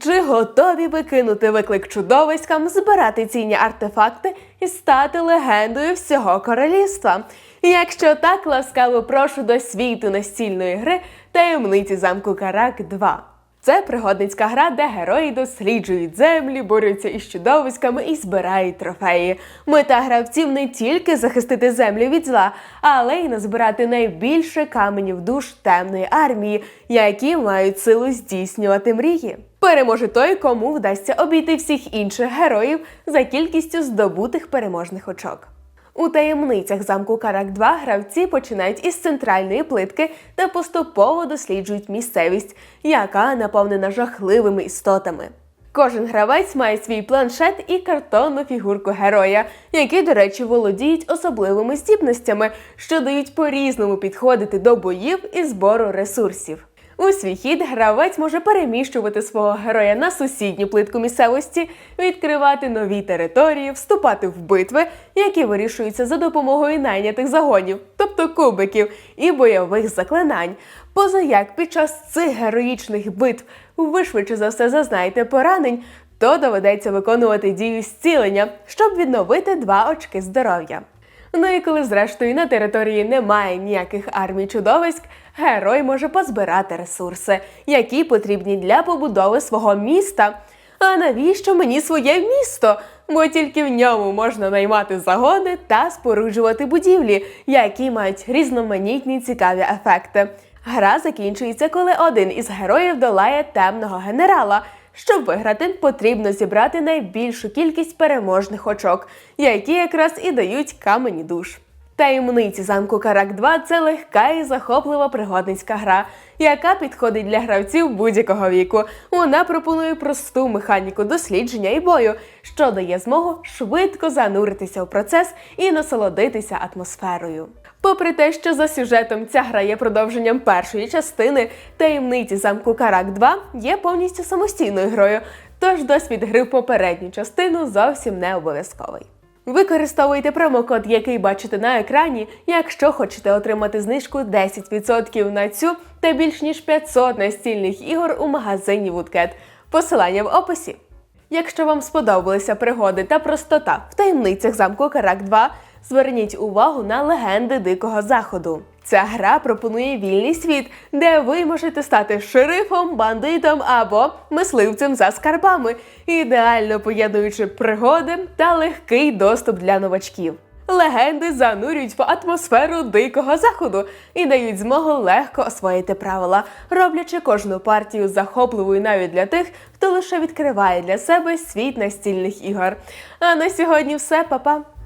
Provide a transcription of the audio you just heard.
Чи готові ви кинути виклик чудовиськам, збирати цінні артефакти і стати легендою всього королівства? Якщо так, ласкаво прошу до світу настільної гри таємниці замку Карак 2. Це пригодницька гра, де герої досліджують землі, борються із чудовиськами і збирають трофеї. Мета гравців не тільки захистити землю від зла, але й назбирати найбільше каменів душ темної армії, які мають силу здійснювати мрії. Переможе той, кому вдасться обійти всіх інших героїв за кількістю здобутих переможних очок. У таємницях замку Карак 2 гравці починають із центральної плитки та поступово досліджують місцевість, яка наповнена жахливими істотами. Кожен гравець має свій планшет і картонну фігурку героя, які, до речі, володіють особливими здібностями, що дають по-різному підходити до боїв і збору ресурсів. У свій хід гравець може переміщувати свого героя на сусідню плитку місцевості, відкривати нові території, вступати в битви, які вирішуються за допомогою найнятих загонів, тобто кубиків і бойових заклинань. Поза як під час цих героїчних битв ви швидше за все зазнаєте поранень, то доведеться виконувати дію зцілення, щоб відновити два очки здоров'я. Ну і коли, зрештою, на території немає ніяких армій чудовиськ, герой може позбирати ресурси, які потрібні для побудови свого міста. А навіщо мені своє місто? Бо тільки в ньому можна наймати загони та споруджувати будівлі, які мають різноманітні цікаві ефекти. Гра закінчується, коли один із героїв долає темного генерала. Щоб виграти, потрібно зібрати найбільшу кількість переможних очок, які якраз і дають камені душ. Таємниці замку Карак 2 це легка і захоплива пригодницька гра, яка підходить для гравців будь-якого віку. Вона пропонує просту механіку дослідження і бою, що дає змогу швидко зануритися в процес і насолодитися атмосферою. Попри те, що за сюжетом ця гра є продовженням першої частини, таємниці замку Карак 2 є повністю самостійною грою, тож досвід гри в попередню частину зовсім не обов'язковий. Використовуйте промокод, який бачите на екрані, якщо хочете отримати знижку 10% на цю та більш ніж 500 настільних ігор у магазині Woodcat. Посилання в описі. Якщо вам сподобалися пригоди та простота в таємницях замку Карак 2, зверніть увагу на легенди Дикого Заходу. Ця гра пропонує вільний світ, де ви можете стати шерифом, бандитом або мисливцем за скарбами, ідеально поєднуючи пригоди та легкий доступ для новачків. Легенди занурюють в атмосферу дикого заходу і дають змогу легко освоїти правила, роблячи кожну партію захопливою навіть для тих, хто лише відкриває для себе світ настільних ігор. А на сьогодні все, па-па!